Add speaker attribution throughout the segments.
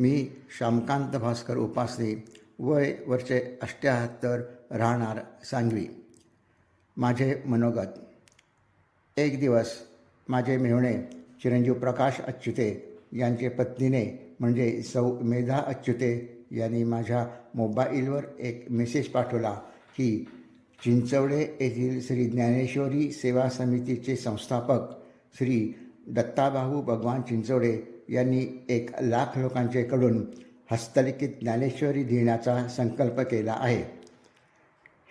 Speaker 1: मी श्यामकांत भास्कर उपासने वय वर्षे अष्ट्याहत्तर राहणार सांगवी. माझे मनोगत. एक दिवस माझे मेहुणे चिरंजीव प्रकाश अच्युते यांचे पत्नीने म्हणजे सौ मेधा अच्युते यांनी माझ्या मोबाईलवर एक मेसेज पाठवला की चिंचवडे येथील श्री ज्ञानेश्वरी सेवा समितीचे संस्थापक श्री दत्ताभाऊ भगवान चिंचवडे यांनी एक लाख लोकांचेकडून हस्तलिखित ज्ञानेश्वरी लिहिण्याचा संकल्प केला आहे.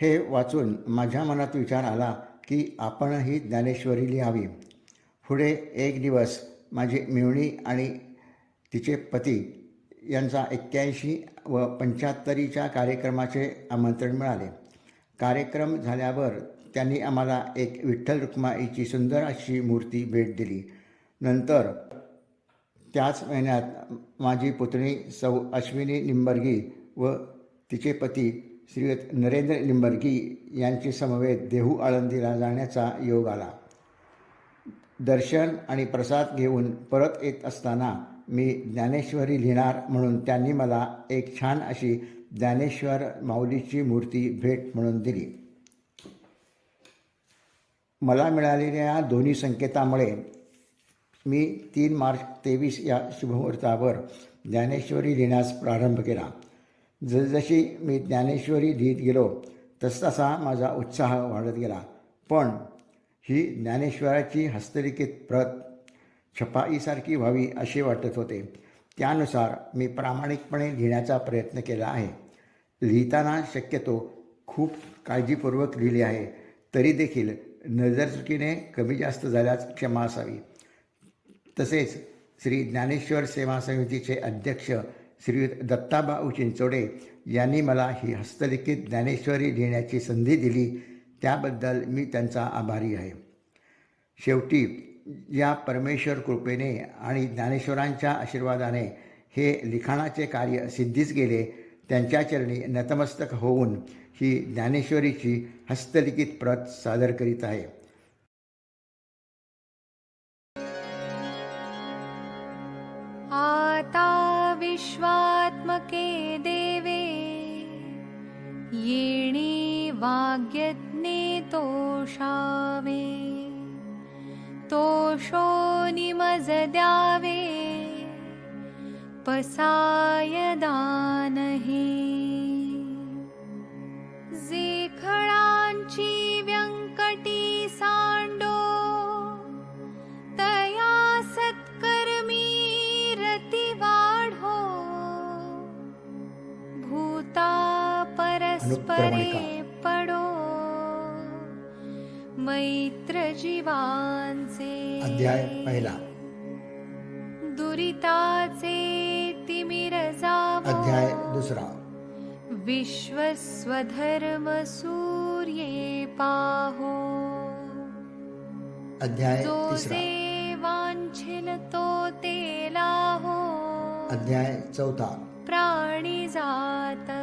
Speaker 1: हे वाचून माझ्या मनात विचार आला की आपणही ज्ञानेश्वरी लिहावी. पुढे एक दिवस माझी मिळणी आणि तिचे पती यांचा एक्क्याऐंशी व पंच्याहत्तरीच्या कार्यक्रमाचे आमंत्रण मिळाले. कार्यक्रम झाल्यावर त्यांनी आम्हाला एक विठ्ठल रुक्माईची सुंदर अशी मूर्ती भेट दिली. नंतर त्याच महिन्यात माझी पुतणी सौ अश्विनी निंबर्गी व तिचे पती श्रीयुत नरेंद्र निंबर्गी यांची समवेत देहू आळंदीला जाण्याचा योग आला. दर्शन आणि प्रसाद घेऊन परत येत असताना मी ज्ञानेश्वरी लिहिणार म्हणून त्यांनी मला एक छान अशी ज्ञानेश्वर माऊलीची मूर्ती भेट म्हणून दिली. मला मिळालेल्या दोन्ही संकेतामुळे मी तीन मार्च तेवीस या शुभमुहूर्तावर ज्ञानेश्वरी लिहिण्यास प्रारंभ केला. जसजशी मी ज्ञानेश्वरी लिहित गेलो तसतसा माझा उत्साह वाढत गेला. पण ही ज्ञानेश्वराची हस्तलिखित प्रत छपाईसारखी व्हावी असे वाटत होते. त्यानुसार मी प्रामाणिकपणे लिहिण्याचा प्रयत्न केला आहे. लिहिताना शक्यतो खूप काळजीपूर्वक लिहिले आहे तरी देखील नजरचुकीने कमी जास्त झाल्यास क्षमा असावी. तसेच श्री ज्ञानेश्वर सेवा समितीचे अध्यक्ष श्रीयुत दत्ताबाऊ चिंचोडे यांनी मला ही हस्तलिखित ज्ञानेश्वरी लिहिण्याची संधी दिली त्याबद्दल मी त्यांचा आभारी आहे. शेवटी या परमेश्वर कृपेने आणि ज्ञानेश्वरांच्या आशीर्वादाने हे लिखाणाचे कार्य सिद्धीच गेले त्यांच्या चरणी नतमस्तक होऊन ही ज्ञानेश्वरीची हस्तलिखित प्रत सादर करीत आहे.
Speaker 2: आता विश्वात्मके देवे येणे वाग्यज्ञे तोषावे तोषो निमज द्यावे पडो मैत्र जीवांचे
Speaker 1: अध्याय पहिला।
Speaker 2: दुरिताचे तिमिर जावो
Speaker 1: अध्याय दुसरा।
Speaker 2: विश्वस्वधर्म सूर्ये पाहो।
Speaker 1: अध्याय तिसरा।
Speaker 2: वांछिल तो ते लाहो।
Speaker 1: अध्याय चौथा।
Speaker 2: प्राणी जात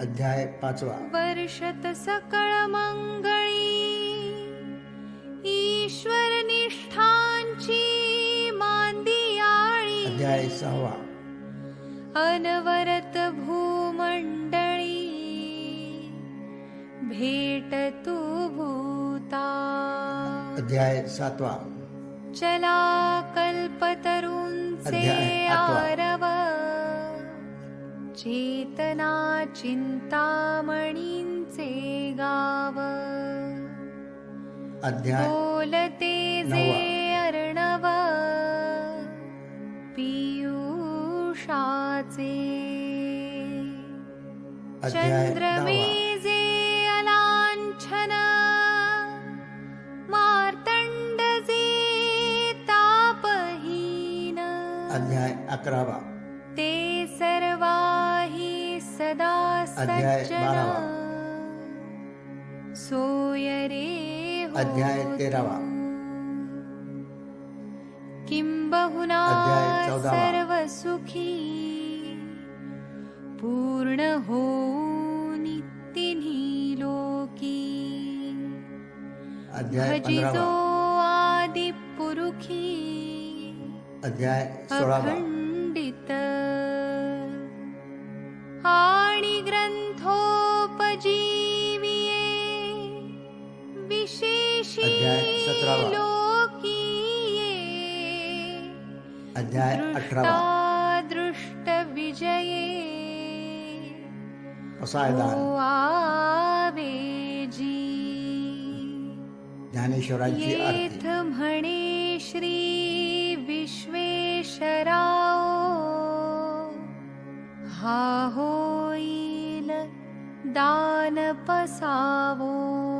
Speaker 1: अध्याय पाचवा.
Speaker 2: वर्षत सकळ मंगळी ईश्वर निष्ठांची मांदियाळी.
Speaker 1: अध्याय सहावा.
Speaker 2: अनवरत भूमंडळी भेट तू भूता.
Speaker 1: अध्याय सातवा.
Speaker 2: चला कल्पतरूंचे. आरव. चेतना चिंतामणींचे गाव.
Speaker 1: अध्याय
Speaker 2: बोलते जे. अर्णव पीयूषाचे. चंद्रमेजे अलांछन मार्तंड जे तापहीन.
Speaker 1: अध्याय अकरावा.
Speaker 2: ते सर्वाही सदा
Speaker 1: अध्याय
Speaker 2: सज्जन. सोय रे
Speaker 1: अध्याय तेरावा.
Speaker 2: किंबहुना. सर्व सुखी पूर्ण हो तिन्ही लोकी
Speaker 1: अध्याय
Speaker 2: भजितो आदि पुरुखी अखंडित विरचित
Speaker 1: सतरावा. अध्याय अठरावा.
Speaker 2: दृष्ट विजये
Speaker 1: ज्ञानेश्वरांची
Speaker 2: येथ म्हणे श्री विश्वेश्वराओ हा होईल दान पसावो.